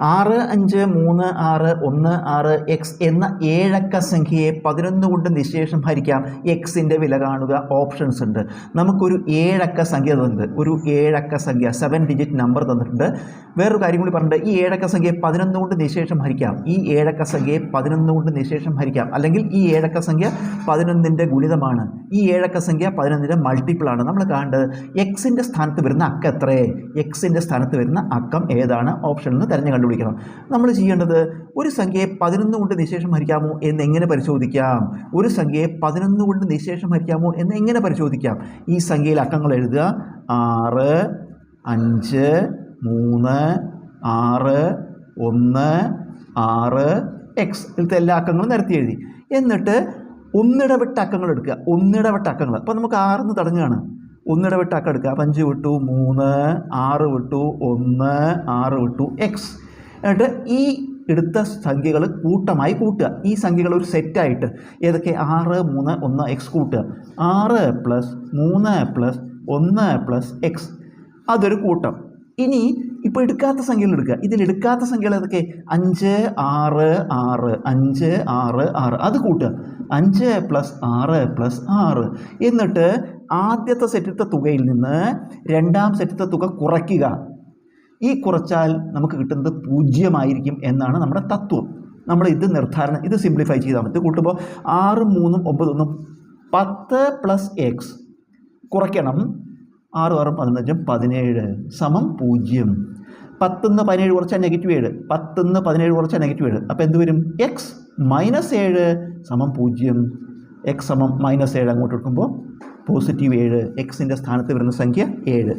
ആറ് അഞ്ച് മൂന്ന് ആറ് ഒന്ന് ആറ് എക്സ് എന്ന ഏഴക്ക സംഖ്യയെ പതിനൊന്ന് കൊണ്ട് നിശേഷം ഹരിക്കാം. എക്സിന്റെ വില കാണുക. ഓപ്ഷൻസ് ഉണ്ട്. നമുക്കൊരു ഏഴക്ക സംഖ്യ തന്നിട്ടുണ്ട്. ഒരു ഏഴക്ക സംഖ്യ സെവൻ ഡിജിറ്റ് നമ്പർ തന്നിട്ടുണ്ട്. വേറൊരു കാര്യം കൂടി പറഞ്ഞിട്ട് ഈ ഏഴക്ക സംഖ്യയെ പതിനൊന്ന് കൊണ്ട് നിശേഷം ഹരിക്കാം. ഈ ഏഴക്ക സംഖ്യയെ പതിനൊന്ന് കൊണ്ട് നിശേഷം ഹരിക്കാം. അല്ലെങ്കിൽ ഈ ഏഴക്ക സംഖ്യ പതിനൊന്നിന്റെ ഗുണിതമാണ്. ഈ ഏഴക്ക സംഖ്യ പതിനൊന്നിന്റെ മൾട്ടിപ്പിൾ ആണ്. നമ്മൾ കാണേണ്ടത് എക്സിന്റെ സ്ഥാനത്ത് വരുന്ന അക്ക എത്രയേ എക്സിന്റെ സ്ഥാനത്ത് വരുന്ന അക്കം ഏതാണ്? ഓപ്ഷനിൽ നിന്ന് തിരഞ്ഞു കണ്ടുപിടിക്കണം. നമ്മൾ ചെയ്യേണ്ടത് ഒരു സംഖ്യയെ പതിനൊന്ന് കൊണ്ട് നിശേഷം ഹരിക്കാമോ എന്ന് എങ്ങനെ പരിശോധിക്കാം? ഒരു സംഖ്യയെ പതിനൊന്ന് കൊണ്ട് നിശേഷം ഹരിക്കാമോ എന്ന് എങ്ങനെ പരിശോധിക്കാം? ഈ സംഖ്യയിൽ അക്കങ്ങൾ എഴുതുക. ആറ് അഞ്ച് മൂന്ന് ആറ് ഒന്ന് ആറ് എക്സ് ഇതിലത്തെ എല്ലാ അക്കങ്ങളും നിരത്തി എഴുതി. എന്നിട്ട് ഒന്നിടവിട്ട അക്കങ്ങൾ എടുക്കുക. ഒന്നിടവിട്ട അക്കങ്ങൾ അപ്പോൾ നമുക്ക് ആറിന്ന് തുടങ്ങുകയാണ്. ഒന്നിടവിട്ട അക്കം എടുക്കുക. അപ്പം അഞ്ച് വിട്ടു മൂന്ന് ആറ് വിട്ടു ഒന്ന് ആറ് വിട്ടു എക്സ് എന്നിട്ട് ഈ എടുത്ത സംഖ്യകൾ കൂട്ടമായി കൂട്ടുക. ഈ സംഖ്യകൾ ഒരു സെറ്റായിട്ട് ഏതൊക്കെ? ആറ് മൂന്ന് ഒന്ന് എക്സ് കൂട്ടുക. ആറ് പ്ലസ് മൂന്ന് പ്ലസ് ഒന്ന് പ്ലസ് എക്സ് അതൊരു കൂട്ടം. ഇനി ഇപ്പോൾ എടുക്കാത്ത സംഖ്യകൾ എടുക്കുക. ഇതിൽ എടുക്കാത്ത സംഖ്യകൾ ഏതൊക്കെ? അഞ്ച് ആറ് ആറ്. അഞ്ച് ആറ് ആറ്. അത് കൂട്ടുക. അഞ്ച് പ്ലസ് ആറ് പ്ലസ് ആറ്. എന്നിട്ട് ആദ്യത്തെ സെറ്റിലത്തെ തുകയിൽ നിന്ന് രണ്ടാം സെറ്റിലത്തെ തുക കുറയ്ക്കുക. ഈ കുറച്ചാൽ നമുക്ക് കിട്ടുന്നത് പൂജ്യമായിരിക്കും എന്നാണ് നമ്മുടെ തത്വം. നമ്മൾ ഇത് നിർദ്ധാരണം ഇത് സിംപ്ലിഫൈ ചെയ്താൽ മതി. കൂട്ടുമ്പോൾ ആറും മൂന്നും ഒമ്പതൊന്നും പത്ത് പ്ലസ് എക്സ് കുറയ്ക്കണം. ആറ് ആറും പതിനഞ്ചും പതിനേഴ് സമം പൂജ്യം. പത്തുനിന്ന് പതിനേഴ് കുറച്ചാൽ നെഗറ്റീവ് ഏഴ്. പത്തുനിന്ന് പതിനേഴ് കുറച്ചാൽ നെഗറ്റീവ് ഏഴ്. അപ്പോൾ എന്ത് വരും? എക്സ് മൈനസ് ഏഴ് സമം പൂജ്യം. എക്സ് സമം മൈനസ് ഏഴ് അങ്ങോട്ട് എടുക്കുമ്പോൾ പോസിറ്റീവ് ഏഴ്. എക്സിന്റെ സ്ഥാനത്ത് വരുന്ന സംഖ്യ ഏഴ്.